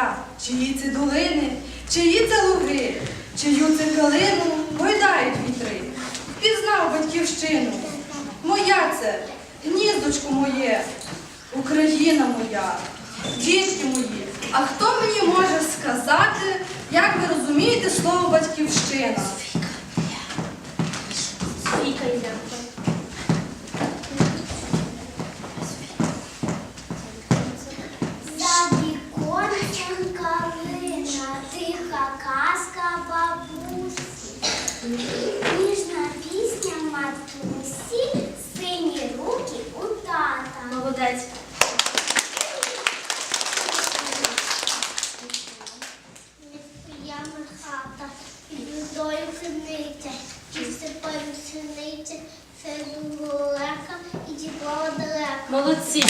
це чиї це долини, чиї це луги, чию це калину гойдають вітри. Пізнав батьківщину, моя це, гніздочко моє, Україна моя, дітки мої. А хто мені може сказати, як ви розумієте слово батьківщина? Віка йде. Ніжна пісня матусі, сині руки у тата. Молодець. Несприяна хата, під водою криниця, і сипаю синиця, середу лека і дібала далека. Молодці.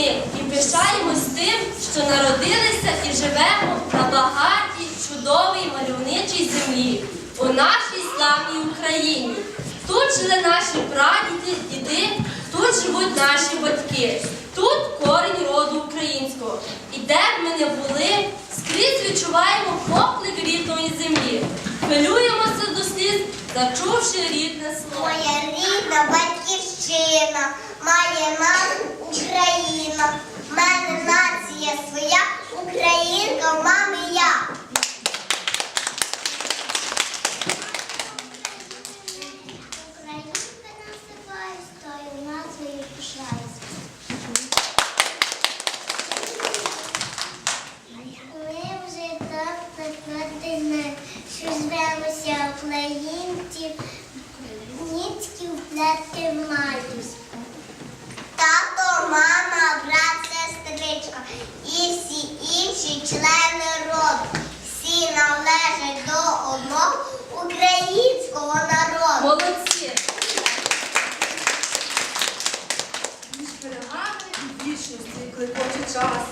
Ми і пишаємось тим, що народилися і живемо на багатій, чудовій мальовничій землі, у нашій славній Україні. Тут жили наші прадіди, діди, тут живуть наші батьки, тут корінь роду українського. І де б ми не були, скрізь відчуваємо поклик рідної землі. Хвилюємося до сліз, зачувши рідне слово. Моя рідна батьківщина, має маму Україна. В мене нація своя, українка, в мами я. Українка називаюсь, тою назвою пишаюсь. Ми вже так закладені, що звемося українці, ніцькі вплети мають. Мама, брат, сестричка і всі інші члени роду. Всі належать до одного українського народу. Молодці! Між берегами і вічності кликоче час.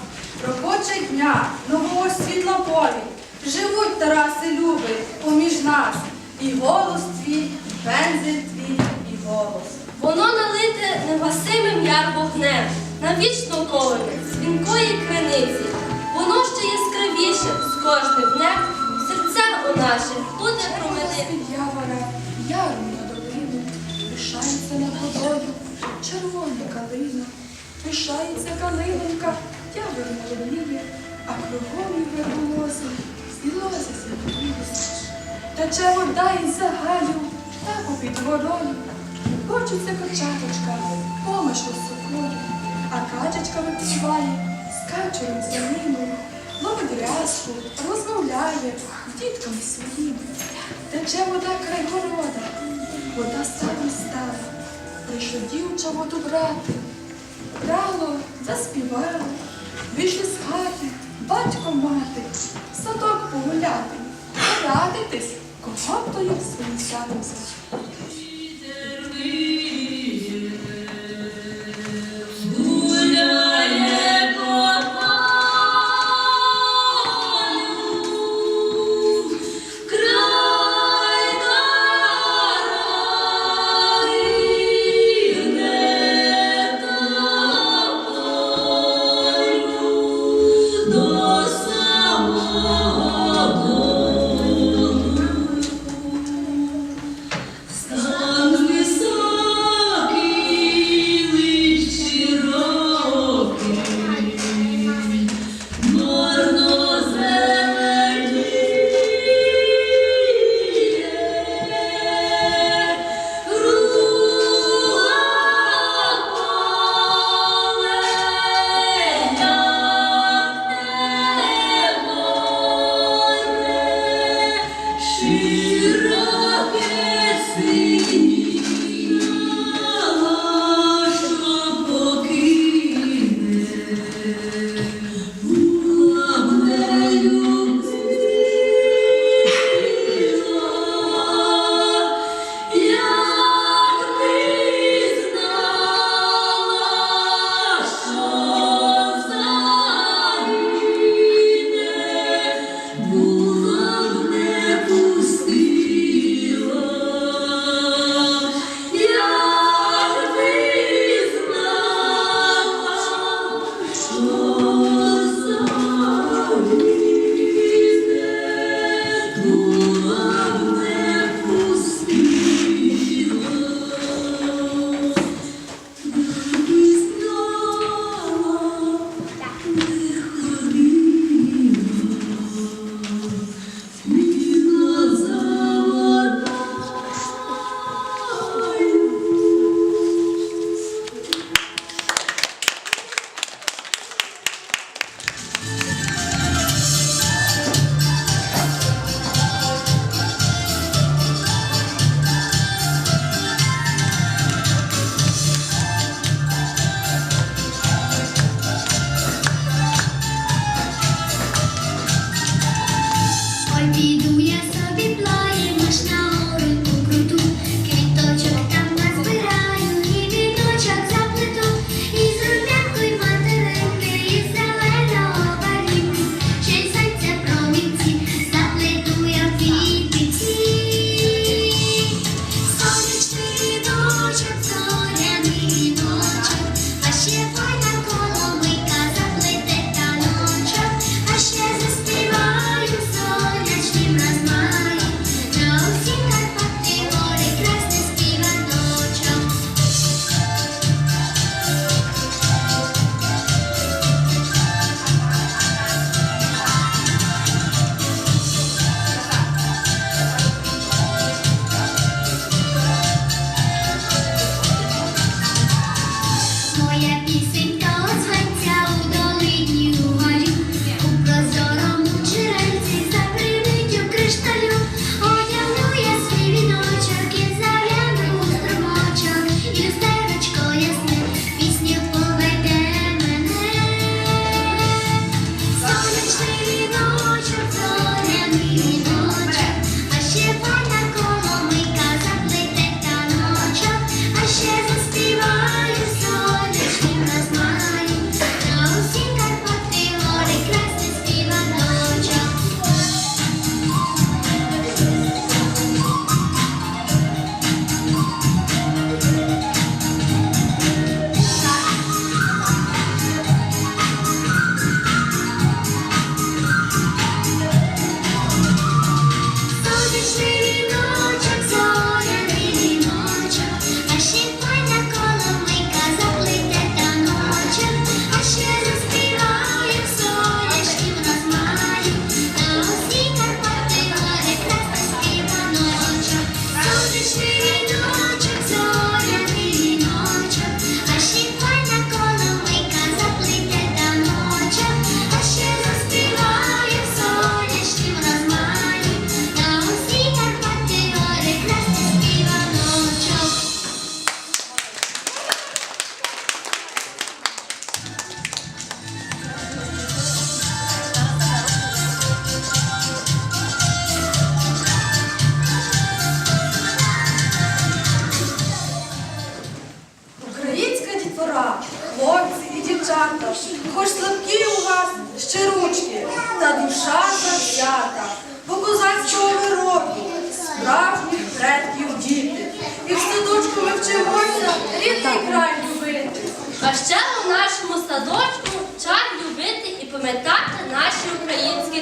Робоча дня, нового світла повінь. Живуть Тараси любий поміж нас. І голос твій, і пензель твій, і голос. Воно налите негасимим яр вогнем, навічно колене, дзвінкої криниці. Воно ще яскравіше з кожним днем в серцях у наших буде. Під явора, яру на долину, пишається над водою, червона калина, пишається калинонька, явор на луніє, а кругом і верболози, злози зібралися. Тече вода із загалю, та попід горою, хочеться качаточка, помишло сокою, а качечка випіває, з качуром зеленою, ловить рязку, розмовляє дітками своїми. Тече вода край города, вода саме стала. Прийшла дівча воду брати. Брало, заспівало, вийшли з хати, батько мати, садок погуляти, порадитись, кого то їх своїм садом see.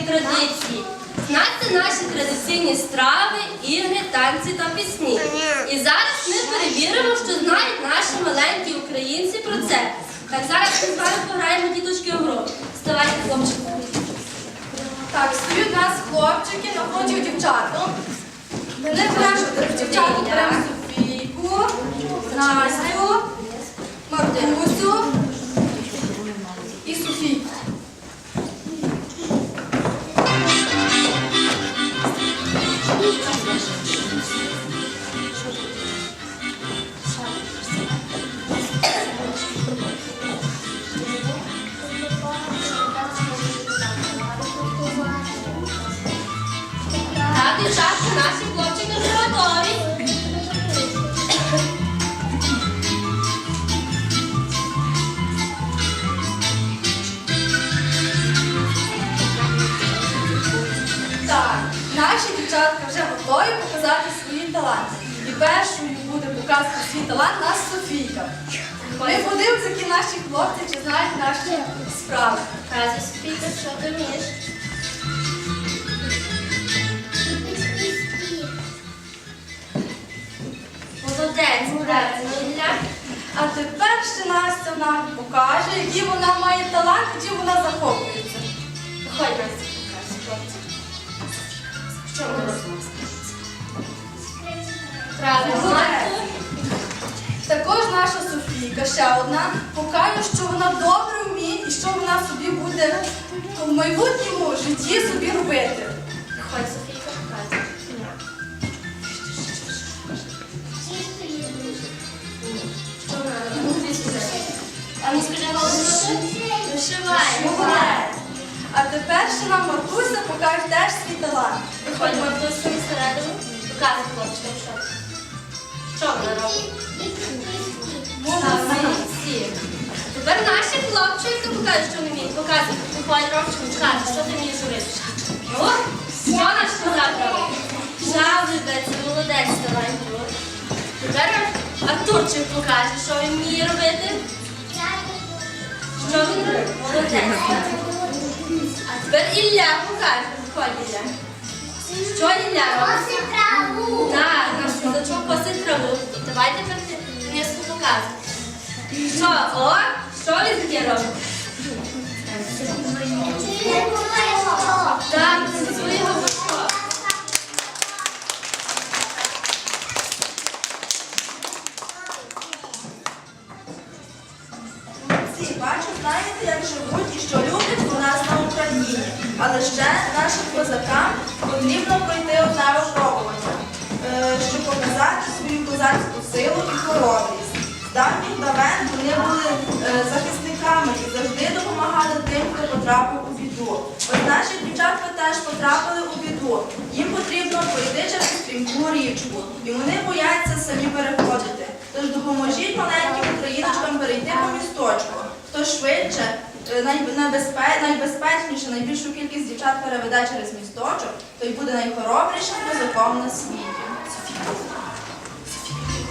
Традиції, знати наші традиційні страви, ігри, танці та пісні. І зараз ми перевіримо, що знають наші маленькі українці про це. Так зараз ми з вами пограємо діточки у гру. Вставайте, хлопчику. Так, стоять у нас хлопчики напроти дівчаток. Ми не беремо дівчатку беремо Софійку, Настю, Мартусю Дівчатка, наші хлопчики вже готові. Так, наші дівчатка вже готові показати свої таланти. І першою буде показувати свій талант наша Софійка. Ми подивимося, які наші хлопці чи знають наші справи. Казі, Софійка, що ти вмієш? Молодець, молодець, А тепер ще Настя нам покаже, які вона має таланти, чим вона захоплюється. Виходь, Настя, покажи, хлопці. Що робимо? Правильно, Також наша Софійка, ще одна, покаже, що вона добре вміє і що вона собі буде в майбутньому житті собі робити. Виходь, Софійка, Вишивай. Молодець. А тепер ще нам Мартуся покаже теж свій талант. Виходь, Мартуся, всередину. Показуй хлопчикам, що. Що вона робить? Молодці. Тепер наші хлопчики покажуть, що вони вміють. Показуй. Виходь, Ромчик, покажи, що ти вмієш робити. Ну, що наш козак робить? Жалується, молодець, давай. Тепер Артурчик покаже, що він вміє робити. А тепер Ілля покаже. Виходь, Ілля. Що Ілля робить? Так, наш козачок косить траву. Давай тепер ти міску показуй. Що? О, що він таке робить? Так, Але ще нашим козакам потрібно пройти одне випробування, е, щоб показати свою козацьку силу і хоробрість. Давніх давен вони були е, захисниками і завжди допомагали тим, хто потрапив у біду. Ось наші дівчатка теж потрапили у біду. Їм потрібно пройти через стрімку річку, і вони бояться самі переходити. Тож допоможіть маленьким україночкам перейти по місточку. Хто швидше, найбезпечніше, найбільшу кількість дівчат переведе через місточок, той буде найхоробрішим козаком на світі.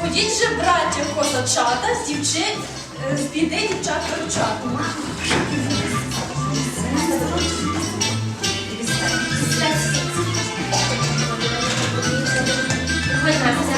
Ходіть же, браття козачата, з дівчи, е, з біди дівчат виручати. Виходь,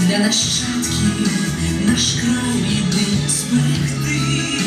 Для нащадків наш край рідний зберегти.